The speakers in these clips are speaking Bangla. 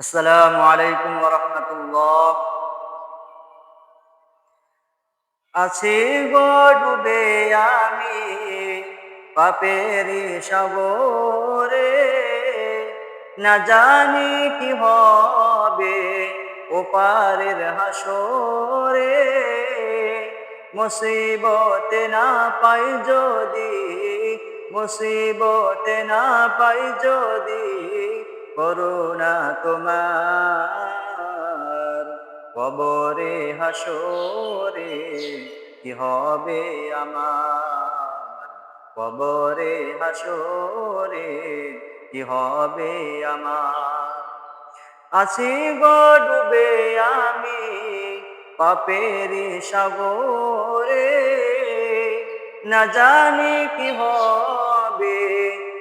আসসালামু আলাইকুম রহমতুল্লাহ। আছি গো ডুবে আমি পাপেরি সাগরে। না জানি কি হবে ওপারের হাসরে। মুসিবতে না পাই যদি, মুসিবতে না পাই যদি করুণা তোমার। কবরে হাসরে কি হবে আমার? কবরে হাসরে কি হবে আমার? গো ডুবে আমি পাপেরি সাগরে। না জানি কি হবে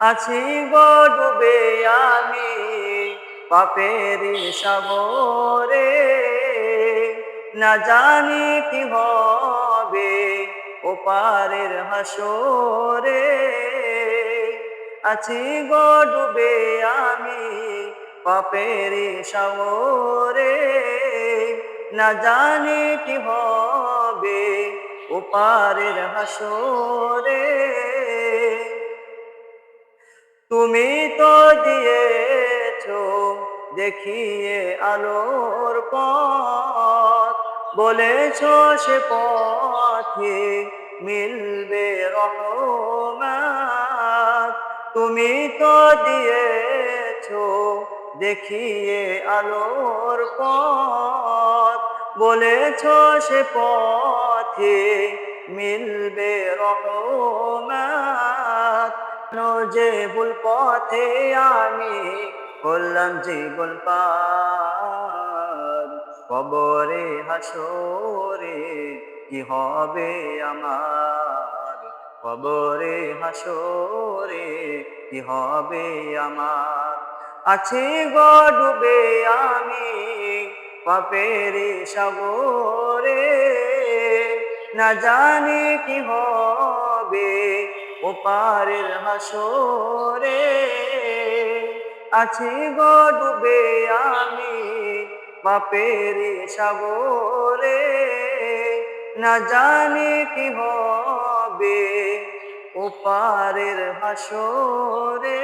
আছি ডুবে আমি পাপেরি সাগরে। না জানি কি হবে ওপারের হাসরে। আছি ডুবে আমি পাপেরি সাগরে। না জানি কি হবে ওপারের হাসরে। তুমি তো দিয়েছ দেখিয়ে আলোর পথ। বলেছ সে পথে মিলবে রহমান তুমি তো দিয়েছ দেখিয়ে আলোর পথ। বলেছ সে পথে মিলবে রহমান যে ভুল পথে আমি করলাম জীবন পার কবরে হাসরে কি হবে আমার? কবরে হাসরে কি হবে আমার? আছি গো ডুবে আমি পাপেরি সাগরে। না জানি কি হবে ওপারের হাসরে আছি গো ডুবে আমি বাপের সাগরে। না জানি কি হবে ওপারের হাসরে